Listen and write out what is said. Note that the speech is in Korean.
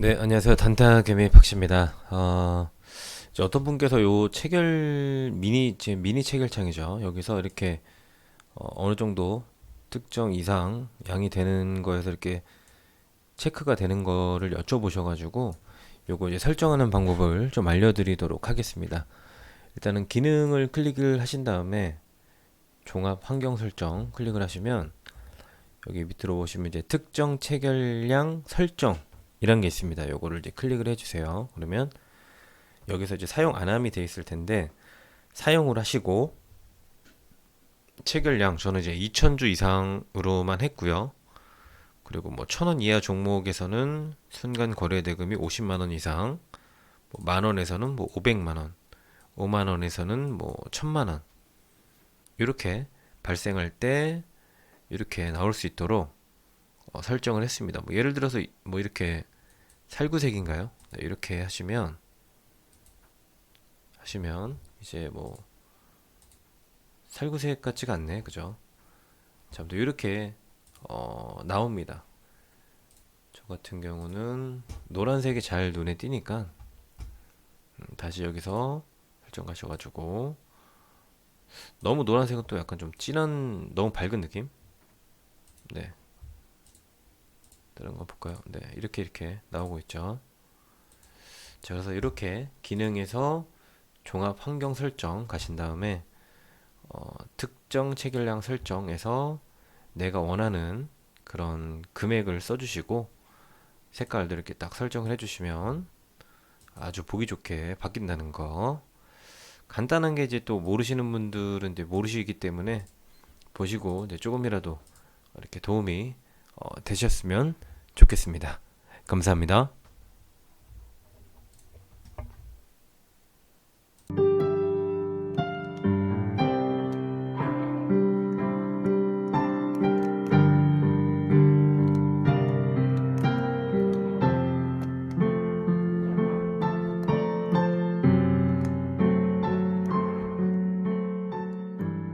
네, 안녕하세요. 단타개미 박씨입니다. 어, 어떤 분께서 요 체결 미니 지금 미니 체결창이죠. 여기서 이렇게 어, 느 정도 특정 이상 양이 되는 거에서 이렇게 체크가 되는 거를 여쭤보셔가지고 요거 이제 설정하는 방법을 좀 알려드리도록 하겠습니다. 일단은 기능을 클릭을 하신 다음에 종합 환경 설정 클릭을 하시면 여기 밑으로 보시면 이제 특정 체결량 설정 이런 게 있습니다. 요거를 이제 클릭을 해주세요. 그러면 여기서 이제 사용 안함이 돼 있을 텐데 사용을 하시고 체결량 저는 이제 2,000주 이상으로만 했고요. 그리고 뭐 1,000원 이하 종목에서는 순간 거래 대금이 50만 원 이상, 뭐 만 원에서는 뭐 500만 원, 5만 원에서는 뭐 1,000만 원 이렇게 발생할 때 이렇게 나올 수 있도록 어, 설정을 했습니다. 뭐 예를 들어서 이- 뭐 이렇게 살구색인가요? 네, 이렇게 하시면 하시면 이제 뭐 살구색 같지가 않네, 그죠? 자, 또 이렇게 어, 나옵니다. 저 같은 경우는 노란색이 잘 눈에 띄니까 음, 다시 여기서 설정 가셔가지고 너무 노란색은 또 약간 좀 진한 너무 밝은 느낌? 네. 다른 거 볼까요? 네, 이렇게 이렇게 나오고 있죠. 자, 그래서 이렇게 기능에서 종합 환경 설정 가신 다음에 어, 특정 체결량 설정에서 내가 원하는 그런 금액을 써주시고 색깔도 이렇게 딱 설정을 해주시면 아주 보기 좋게 바뀐다는 거. 간단한 게 이제 또 모르시는 분들은 이제 모르시기 때문에 보시고 이제 조금이라도 이렇게 도움이 어, 되셨으면 좋겠습니다. 감사합니다.